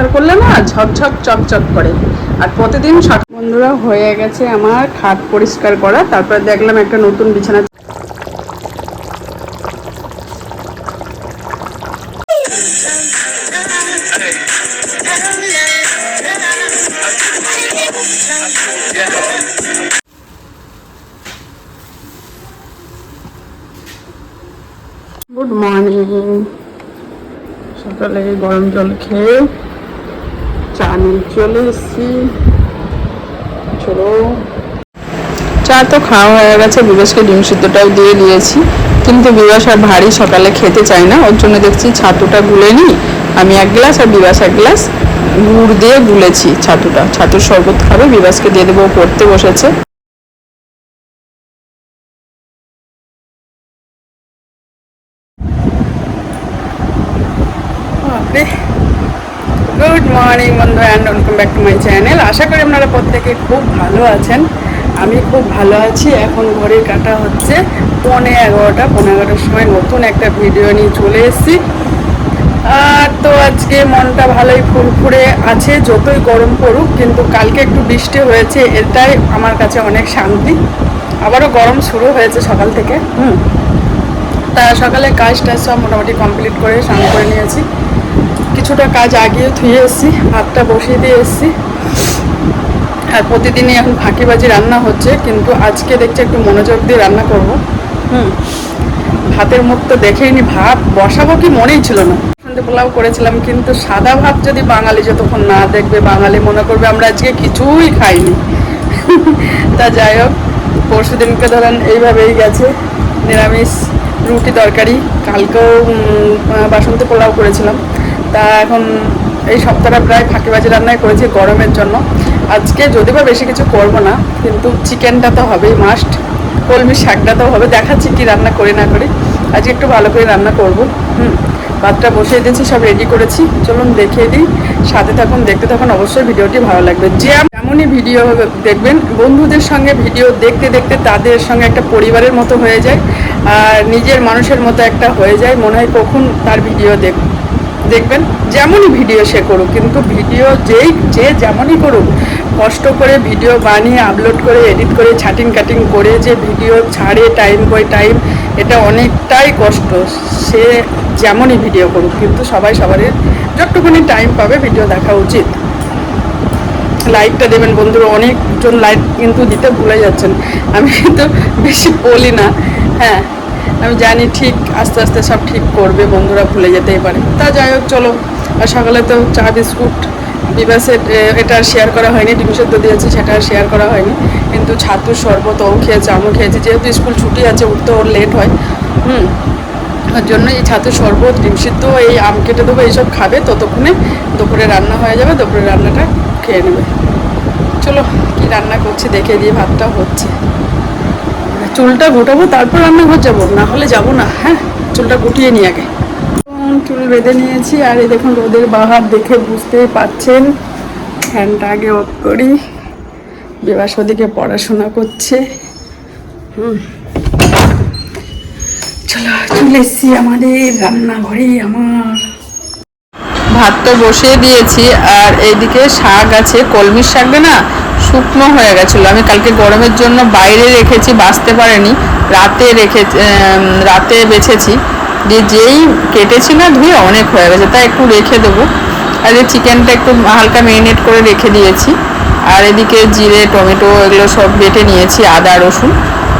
পরিষ্কার করলে না ঝকঝক চকচক করে। আর প্রতিদিন সকাল বন্ধুরা হয়ে গেছে আমার খাট পরিষ্কার করা। তারপর দেখলাম একটা নতুন বিছানা গুড মর্নিং সকালে গরম জল খেয়ে নিয়ে চলে এসেছি। চলো। চা তো খাওয়া হয়ে গেছে বিবাসকে ডিম সিদ্ধটাও দিয়ে দিয়েছি। কিন্তু বিবাস আর ভারী সকালে খেতে চায় না, ওর জন্য দেখছি ছাতুটা গুলে নিই আমি এক গ্লাস আর বিবাস এক গ্লাস গুড় দিয়ে গুলেছি ছাতুটা। ছাতুর শরবত খাবে বিবাসকে দিয়ে দেবো পড়তে বসেছে গুড মর্নিং বন্ধু and welcome back to my channel আশা করি আপনারা প্রত্যেকে খুব ভালো আছেন। আমি খুব ভালো আছি। এখন ঘড়ির কাটা হচ্ছে পৌনে এগারোটা পনেরো এগারোটার সময় নতুন একটা ভিডিও নিয়ে চলে এসেছি। আর তো আজকে মনটা ভালোই ফুরফুরে আছে, যতই গরম পড়ুক, কিন্তু কালকে একটু বৃষ্টি হয়েছে, এটাই আমার কাছে অনেক শান্তি। আবারও গরম শুরু হয়েছে সকাল থেকে। হুম। তা সকালে কাজ টাজ সব মোটামুটি কমপ্লিট করে স্নান করে নিয়েছি। কিছুটা কাজ আগিয়ে থুয়ে এসেছি, ভাতটা বসিয়ে দিয়ে এসেছি। আর প্রতিদিনই এখন ফাঁকিবাজি রান্না হচ্ছে, কিন্তু আজকে দেখছি একটু মনোযোগ দিয়ে রান্না করব। হুম, ভাতের মুখ তো দেখেই নি, ভাত বসাবো কি মনেই ছিল না। সন্ধ্যে পোলাও করেছিলাম, কিন্তু সাদা ভাত যদি বাঙালি যতক্ষণ না দেখবে, বাঙালি মনে করবে আমরা আজকে কিছুই খাইনি। তা যাই হোক, পরশু দিনকে ধরেন এইভাবেই গেছে, নিরামিষ রুটি তরকারি। কালকেও বাসন্তী পোলাও করেছিলাম। তা এখন এই সপ্তাহটা প্রায় ফাঁকিবাজি রান্নাই করেছি গরমের জন্য। আজকে যদি বা বেশি কিছু করব না, কিন্তু চিকেনটা তো হবেই মাস্ট কলমি শাকটা তো হবে, দেখাচ্ছি কি রান্না করি না করি। আজকে একটু ভালো করে রান্না করব, হুম। ভাতটা বসিয়ে দিয়েছি, সব রেডি করেছি। চলুন দেখিয়ে দিই। সাথে থাকুন, দেখতে থাকুন, অবশ্যই ভিডিওটি ভালো লাগবে। যে এমনই ভিডিও দেখবেন, বন্ধুদের সঙ্গে ভিডিও দেখতে দেখতে তাদের সঙ্গে একটা পরিবারের মতো হয়ে যায়, আর নিজের মানুষের মতো একটা হয়ে যায়। মনে হয় কখন তার ভিডিও দেখ দেখবেন যেমনই ভিডিও সে করুক, কিন্তু ভিডিও যেই, যে যেমনই করুক, কষ্ট করে ভিডিও বানিয়ে আপলোড করে এডিট করে ছাটিং কাটিং করে যে ভিডিও ছাড়ে টাইম বাই টাইম এটা অনেকটাই কষ্ট। সে যেমনই ভিডিও করুক, কিন্তু সবাই সবারই যতটুকুনি টাইম পাবে ভিডিও দেখা উচিত। লাইকটা দেবেন বন্ধুরা, অনেকজন লাইক কিন্তু দিতে ভুলে যাচ্ছেন। আমি কিন্তু বেশি বলি না। হ্যাঁ। আমি জানি ঠিক আস্তে আস্তে সব ঠিক করবে, বন্ধুরা ভুলে যেতেই পারে। তা যাই হোক, চলো। আর সকালে তো চা, বিস্কুট, বিবাসের এটা শেয়ার করা হয়নি, ডিম সেদ্ধ দিয়েছি, সেটা শেয়ার করা হয়নি। কিন্তু ছাতুর শরবত ও খেয়েছে, আমিও খেয়েছি। যেহেতু স্কুল ছুটি আছে উঠতে ওর লেট হয়। হুম। ওর জন্য এই ছাতুর শরবত, ডিম সিদ্ধ, এই আম কেটে দেবো, এইসব খাবে। ততক্ষণে দুপুরে রান্না হয়ে যাবে, দুপুরে রান্নাটা খেয়ে নেবে। চলো, কি রান্না করছি, দেখে দিয়ে ভাতটা হচ্ছে। চুলটা গোটাবো, তারপর রান্নাঘর যাব। না হলে যাব না হ্যাঁ? চুলটা গুটিয়ে নিই আগে। চুল বেঁধে নিয়েছি, আর এই দেখুন রোদের বাহার দেখে বুঝতেই পাচ্ছেন। ফ্যানটা আগে অফ করি। বিবাস ওদিকে পড়াশোনা করছে। হুম। চলো, চলে এসছি আমাদের রান্নাঘরে আমার। ভাত তো বসিয়ে দিয়েছি, আর এইদিকে শাক আছে, কলমির শাকটা না? শুকনো হয়ে গেছিল। আমি কালকে গরমের জন্য বাইরে রেখেছি, বাঁচতে পারেনি। রাতে রেখে রাতে বেছেছি। দিয়ে যেই কেটেছি না ধুয়ে অনেক হয়ে গেছে, তাই একটু রেখে দেবো। আর এই চিকেনটা একটু হালকা মেরিনেট করে রেখে দিয়েছি। আর এদিকে জিরে, টমেটো এগুলো সব বেটে নিয়েছি, আদা, রসুন।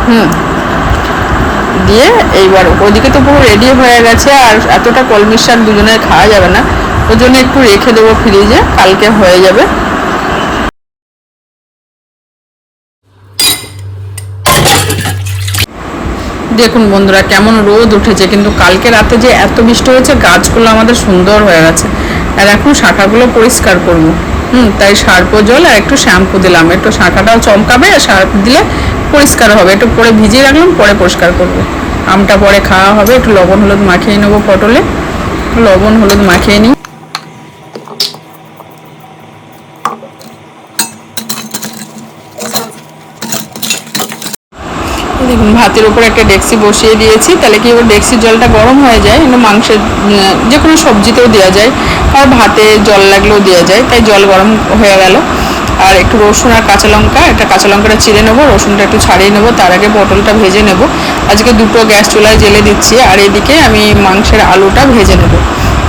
হুম। দিয়ে এইবার ওদিকে তো পুরো রেডি হয়ে গেছে, আর এতটা কলমির শাক দুজনের খাওয়া যাবে না। ওই জন্য একটু রেখে দেবো ফ্রিজে কালকে হয়ে যাবে। দেখুন বন্ধুরা, কেমন রোদ উঠেছে, কিন্তু কালকে রাতে যে এত বৃষ্টি হয়েছে, গাছগুলো আমাদের সুন্দর হয়ে গেছে। আর এখন শাখাগুলো পরিষ্কার করব। হুম, তাই সার্প জল আর একটু শ্যাম্পু দিলাম। একটু শাখাটাও চমকাবে আর সার্প দিলে পরিষ্কার হবে। একটু পরে ভিজিয়ে রাখলাম, পরে পরিষ্কার করব। আমটা পরে খাওয়া হবে। একটু লবণ হলুদ মাখিয়ে নেব পটলে। লবণ হলুদ মাখিয়ে নিই। দেখুন, ভাতের উপর একটা ডেক্সি বসিয়ে দিয়েছি। তাহলে কি এবার ডেক্সির জলটা গরম হয়ে যায়? কিন্তু মাংসের যে কোনো সবজিতেও দেওয়া যায়। আর ভাতে জল লাগলেও দেওয়া যায়। তাই জল গরম হয়ে গেল। আর একটু রসুন আর কাঁচা লঙ্কা, একটা কাঁচা লঙ্কাটা চিড়ে নেব, রসুনটা একটু ছাড়িয়ে নেব, তার আগে পটলটা ভেজে নেব। আজকে দুটো গ্যাস চুলায় জেলে দিচ্ছি, আর এদিকে আমি মাংসের আলুটা ভেজে নেব।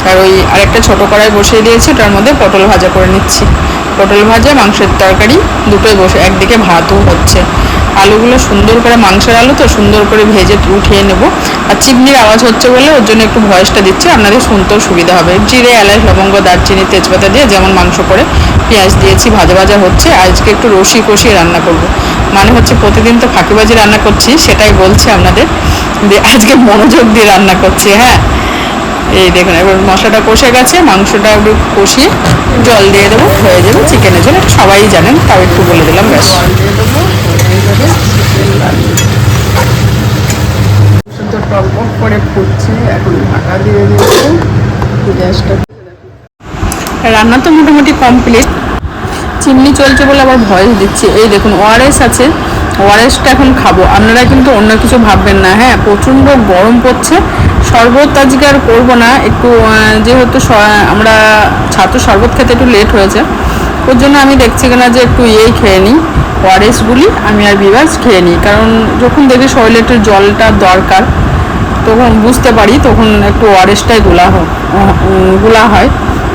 আর ওই আরেকটা ছোটো কড়াই বসিয়ে দিয়েছি, ওটার মধ্যে পটল ভাজা করে নিচ্ছি। পটল ভাজা, মাংসের তরকারি দুটোই বসে, একদিকে ভাতও হচ্ছে। আলুগুলো সুন্দর করে মাংসের আলু তো, সুন্দর করে ভেজে উঠিয়ে নেব। আর চিমনির আওয়াজ হচ্ছে বলে ওর জন্য একটু ভয়েসটা দিচ্ছি, আপনাদের শুনতেও সুবিধা হবে। জিরে, এলাচ, লবঙ্গ, দারচিনি, তেজপাতা দিয়ে যেমন মাংস করে পেঁয়াজ দিয়েছি, ভাজা ভাজা হচ্ছে, আজকে একটু রসি কষিয়ে রান্না করব। মানে হচ্ছে প্রতিদিন তো ফাঁকিবাজি রান্না করছি, সেটাই বলছি আপনাদের। যে আজকে মনোযোগ দিয়ে রান্না করছি হ্যাঁ। এই দেখুন, এবার মশলাটা কষে গেছে, মাংসটা একটু কষিয়ে জল দিয়ে দেবো, হয়ে যাবে চিকেনের জন্য সবাই জানেন, তাও একটু বলে দিলাম, ব্যাস। করে এখন ঢাকা দিয়ে গ্যাসটা রান্না তো মোটামুটি কমপ্লিট চিমনি চলছে বলে আবার ভয়েস দিচ্ছি। এই দেখুন ওআরএস আছে। ওআরএসটা এখন খাব। আপনারা কিন্তু অন্য কিছু ভাববেন না হ্যাঁ প্রচণ্ড গরম পড়ছে। শরবত আজকে আর করব না, একটু যেহেতু আমরা ছাত্র শরবত খেতে একটু লেট হয়েছে, ওর জন্য আমি দেখছি কিনা যে একটু ইয়েই খেয়ে নিই ওআরএসগুলি আমি আর বিভাস খেয়ে নিই, কারণ যখন দেখি শরীরে একটু জলটা দরকার, তখন বুঝতে পারি, তখন একটু ওয়ারেসটাই গুলা হোকগুলা হয়,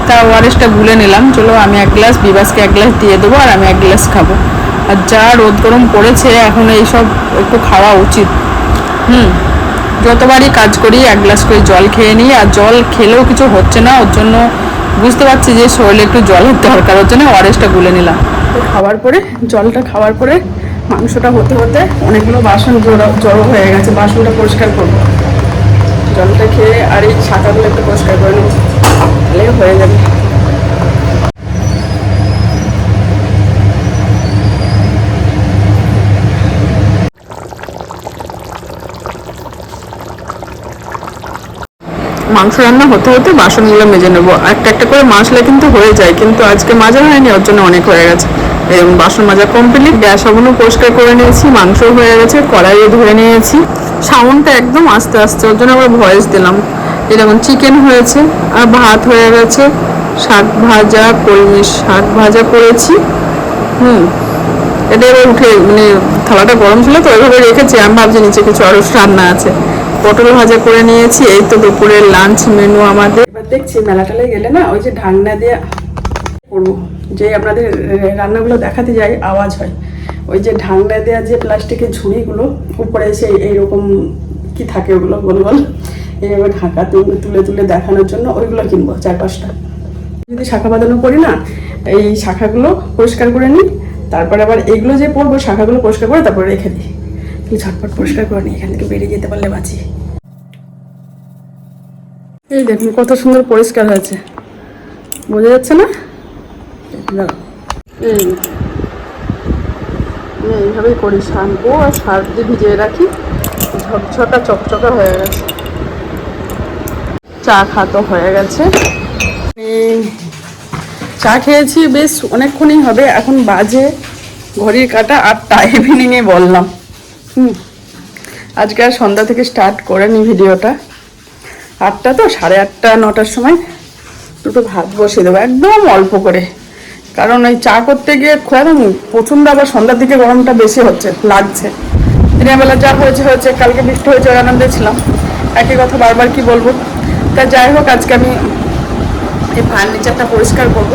তা ওয়ারেসটা গুলে নিলাম, চলো আমি এক গ্লাস বিবাসকে এক গ্লাস দিয়ে দেবো আর আমি এক গ্লাস খাব, আর যা রোদ গরম পড়েছে, এখন এইসব একটু খাওয়া উচিত, হুম। যতবারই কাজ করি, এক গ্লাস করে জল খেয়ে নিই, আর জল খেলেও কিছু হচ্ছে না, ওর জন্য বুঝতে পারছি যে শরীরে একটু জলের দরকার, ওর জন্য ওয়ারেসটা গুলে নিলাম। খাওয়ার পরে, জলটা খাওয়ার পরে মাংসটা হতে হতে অনেকগুলো বাসন জড়ো জড়ো হয়ে গেছে, বাসনটা পরিষ্কার করব। জলটা খেয়ে আর এই ছাতাগুলো একটু পরিষ্কার করে নেব তাহলে হয়ে যাবে। মাংস রান্না হতে হতে বাসনগুলো মেজে নেব। একটা একটা করে মাজলে কিন্তু হয়ে যায়, কিন্তু আজকে মাজা হয়নি, ওর জন্য অনেক হয়ে গেছে। এরকম বাসন মাজা কমপ্লিট গ্যাস ওগুলো পরিষ্কার করে নিয়েছি, মাংস হয়ে গেছে কড়াইয়ে ধুয়ে নিয়েছি। সাউন্ডটা একদম আস্তে আস্তে, ওর জন্য আবার ভয়েস দিলাম। এরকম চিকেন হয়েছে, আর ভাত হয়ে গেছে, শাক ভাজা কলমি শাক ভাজা করেছি। হুম, এটা এবার উঠে মানে থালাটা গরম ছিল তো ওইভাবে রেখেছি, আমি ভাবছি নিচে কিছু আরও রান্না আছে। পটল ভাজা করে নিয়েছি, এই তো দুপুরের লাঞ্চ মেনু আমাদের। এবার দেখছি মেলাটালে গেলে না, ওই যে ঢাকনা দিয়ে করব। যে আপনাদের রান্নাগুলো দেখাতে যাই, আওয়াজ হয়। ওই যে ঢাকনা দেওয়া যে প্লাস্টিকের ঝুড়িগুলো, উপরে এসে এইরকম কি থাকে ওগুলো, গোল গোল। এইভাবে ঢাকা তুলে তুলে দেখানোর জন্য ওইগুলো কিনবো, চার পাঁচটা। যদি শাখা বাঁধানো করি না, এই শাখাগুলো পরিষ্কার করে নিই, তারপরে আবার এগুলো যে পরবো, শাখাগুলো পরিষ্কার করে তারপরে রেখে দিই। ঝটপট পরিষ্কার করে নিই, এখান থেকে বেরিয়ে যেতে পারলে বাঁচি। এই দেখুন, কত সুন্দর পরিষ্কার হয়েছে। বোঝা যাচ্ছে না? এইভাবেই করি, শ্যাম্পু আর সার দিয়ে ভিজিয়ে রাখি। ঝকঝকা, চকচকা হয়ে গেছে। চা খাতো হয়ে গেছে। চা খেয়েছি বেশ অনেকক্ষণই হবে, এখন বাজে ঘড়ির কাটা আর আটটা ইভিনিংয়ে বললাম। হুম। আজকে আর সন্ধ্যা থেকে স্টার্ট করেনি ভিডিওটা আটটা তো, সাড়ে আটটা, নটার সময় দুটো ভাত বসিয়ে দেবো, একদম অল্প করে। কারণ ওই চা করতে গিয়ে একদম প্রচণ্ড আবার সন্ধ্যার দিকে গরমটা বেশি হচ্ছে, লাগছে। দিনের বেলা যা হয়েছে হয়েছে, কালকে বৃষ্টি হয়েছে আনন্দে ছিলাম। একই কথা বারবার কি বলব? তা যাই হোক, আজকে আমি এই ফার্নিচারটা পরিষ্কার করব।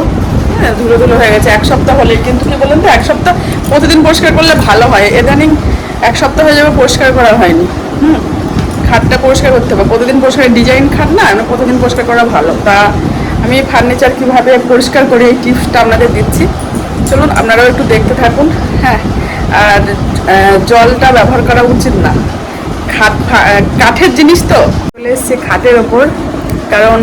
হ্যাঁ ধুলো ধুলো হয়ে গেছে, এক সপ্তাহ হলে, কিন্তু কি বলেন তো, এক সপ্তাহ প্রতিদিন পরিষ্কার করলে ভালো হয়। ইদানিং এক সপ্তাহ হয়ে যাবে পরিষ্কার করা হয়নি। হুম। খাটটা পরিষ্কার করতে হবে। প্রতিদিন পরিষ্কার ডিজাইন খাট না মানে প্রতিদিন পরিষ্কার করা ভালো। তা আমি ফার্নিচার কীভাবে পরিষ্কার করি এই টিপসটা আপনাদের দিচ্ছি। চলুন, আপনারাও একটু দেখতে থাকুন। হ্যাঁ আর জলটা ব্যবহার করা উচিত না। খাট কাঠের জিনিস তো? চলে এসছে খাটের ওপর। কারণ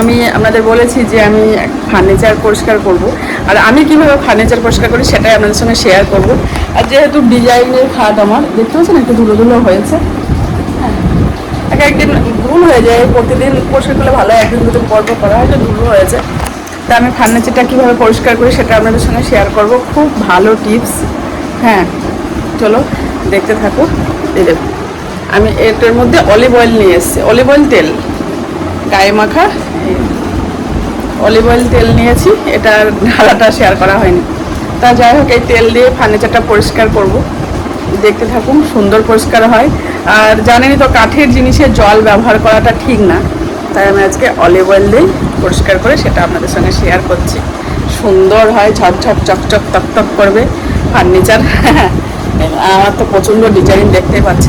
আমি আপনাদের বলেছি যে আমি ফার্নিচার পরিষ্কার করব। আর আমি কীভাবে ফার্নিচার পরিষ্কার করি সেটাই আপনাদের সঙ্গে শেয়ার করব। আর যেহেতু ডিজাইনের খাট আমার, দেখতে পাচ্ছেন একটু ধুলো ধুলো হয়েছে। হ্যাঁ এক একদিন ভুল হয়ে যায়, প্রতিদিন পরিষ্কার করলে ভালো হয়। একদিন দুদিন পর পর করা হয়, তো ধুলো হয়েছে তা আমি ফার্নিচারটা কীভাবে পরিষ্কার করি সেটা আপনাদের সঙ্গে শেয়ার করব। খুব ভালো টিপস হ্যাঁ চলো, দেখতে থাকো। এই দেখো, আমি এটার মধ্যে অলিভ অয়েল নিয়ে এসেছি। অলিভ অয়েল তেল। গায়ে মাখা। অলিভ অয়েল তেল নিয়েছি। এটার ঢালাটা শেয়ার করা হয়নি। তা যাই হোক, এই তেল দিয়ে ফার্নিচারটা পরিষ্কার করব। দেখতে থাকুন, সুন্দর পরিষ্কার হয়। আর জানেনই তো, কাঠের জিনিসে জল ব্যবহার করাটা ঠিক না। তাই আমি আজকে অলিভ অয়েল দিয়ে পরিষ্কার করে সেটা আপনাদের সঙ্গে শেয়ার করছি। সুন্দর হয় ঝপঝপ চকচক তকতক করবে ফার্নিচার। আমার তো প্রচণ্ড ডিজাইন দেখতে পাচ্ছি।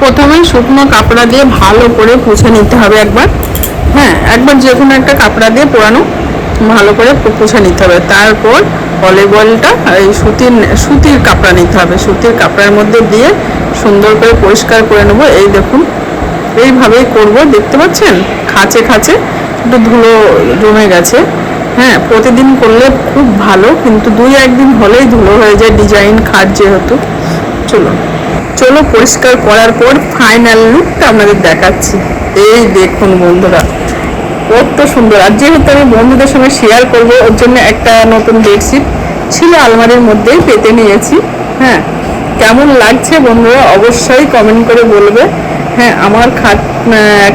প্রথমে শুকনো কাপড়া দিয়ে ভালো করে পুছে নিতে হবে একবার। হ্যাঁ একবার যে কোনো একটা কাপড়া দিয়ে পোড়ানো, ভালো করে পু- পুছে নিতে হবে। তারপর অয়েলটা এই সুতির সুতির কাপড়া নিতে হবে। সুতির কাপড়ার মধ্যে দিয়ে সুন্দর করে পরিষ্কার করে নেব। এই দেখুন, এইভাবেই করব। দেখতে পাচ্ছেন? খাঁচে খাঁচে একটু ধুলো জমে গেছে। হ্যাঁ প্রতিদিন করলে খুব ভালো, কিন্তু দুই একদিন হলেই ধুলো হয়ে যায় ডিজাইন খাট যেহেতু। চলো চলো পরিষ্কার করার পর ফাইনাল লুকটা আপনাদের দেখাচ্ছি। এই দেখুন বন্ধুরা কত সুন্দর। আর যেহেতু আমি বন্ধুদের সঙ্গে শেয়ার করব, ওর জন্য একটা নতুন বেডশিট ছিল আলমারির মধ্যেই পেতে নিয়েছি। হ্যাঁ কেমন লাগছে বন্ধুরা অবশ্যই কমেন্ট করে বলবে। হ্যাঁ আমার খাট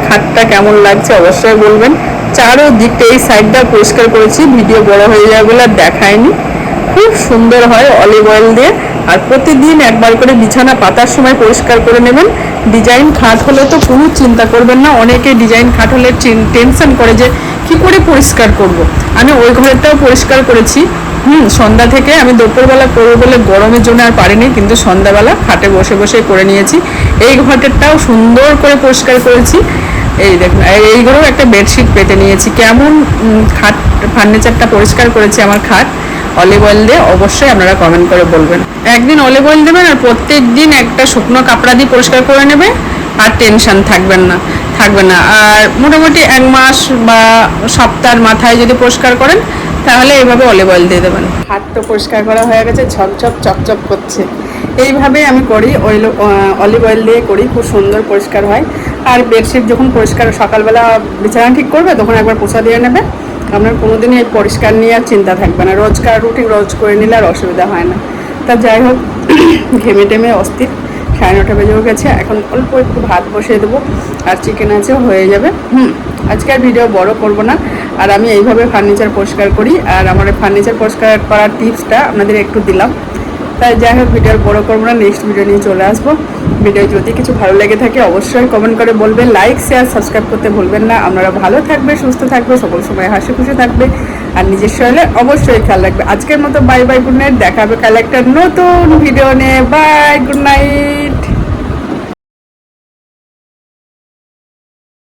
খাটটা কেমন লাগছে অবশ্যই বলবেন। চারো দিকটা এই সাইডটা পরিষ্কার করেছি ভিডিও বড় হয়ে যাবে বলে আর দেখায়নি। খুব সুন্দর হয় অলিভ অয়েল দিয়ে। আর প্রতিদিন একবার করে বিছানা পাতার সময় পরিষ্কার করে নেবেন। ডিজাইন খাট হলে তো কোনো চিন্তা করবেন না। অনেকে ডিজাইন খাট হলে টেনশন করে যে, কি করে পরিষ্কার করব। আমি ওই ঘরেরটাও পরিষ্কার করেছি। হুম, সন্ধ্যা থেকে আমি দুপুরবেলা করব বলে গরমের জন্য আর পারিনি, কিন্তু সন্ধ্যাবেলা খাটে বসে বসে করে নিয়েছি। এই ঘরটাও সুন্দর করে পরিষ্কার করেছি। এই দেখুন, এই- এইগুলোও একটা বেডশিট পেতে নিয়েছি। কেমন খাট ফার্নিচারটা পরিষ্কার করেছি আমার খাট। অলিভ অয়েল দিয়ে অবশ্যই আপনারা কমেন্ট করে বলবেন। একদিন অলিভ অয়েল দেবেন আর প্রত্যেক দিন একটা শুকনো কাপড়া দিয়ে পরিষ্কার করে নেবে আর টেনশন থাকবেন না থাকবে না। আর মোটামুটি এক মাস বা সপ্তাহের মাথায় যদি পরিষ্কার করেন, তাহলে এইভাবে অলিভ অয়েল দিয়ে দেবেন। হাত তো পরিষ্কার করা হয়ে গেছে, ঝকঝক, চকচক করছে। এইভাবে আমি করি অয়েল অলিভ অয়েল দিয়ে করি, খুব সুন্দর পরিষ্কার হয়। আর বেডশিট যখন পরিষ্কার, সকালবেলা বিছানা ঠিক করবে, তখন একবার পোছা দিয়ে নেবে। আপনার কোনোদিনই এই পরিষ্কার নিয়ে আর চিন্তা থাকবে না। রোজকার রুটিন রোজ করে নিলে আর অসুবিধা হয় না। তা যাই হোক, ঘেমে টেমে অস্থির। সাড়ে নটা বেজেও গেছে। এখন অল্প একটু ভাত বসিয়ে দেবো আর চিকেন আছে, হয়ে যাবে। হুম, আজকে আর ভিডিও বড় করব না। আর আমি এইভাবে ফার্নিচার পরিষ্কার করি। আর আমার ফার্নিচার পরিষ্কার করার টিপসটা আপনাদের একটু দিলাম। তাই যাই হোক, ভিডিওর বড় করব না নেক্সট ভিডিও নিয়ে চলে আসব। ভিডিও যদি কিছু ভালো লেগে থাকে, অবশ্যই কমেন্ট করে বলবেন লাইক শেয়ার সাবস্ক্রাইব করতে ভুলবেন না। আপনারা ভালো থাকবে, সুস্থ থাকবে, সকল সময় হাসি খুশি থাকবে, আর নিজের শরীরে অবশ্যই খেয়াল রাখবে। আজকের মতো বাই বাই গুড নাইট দেখাবে কাল একটা নতুন ভিডিও নিয়ে। Bye good night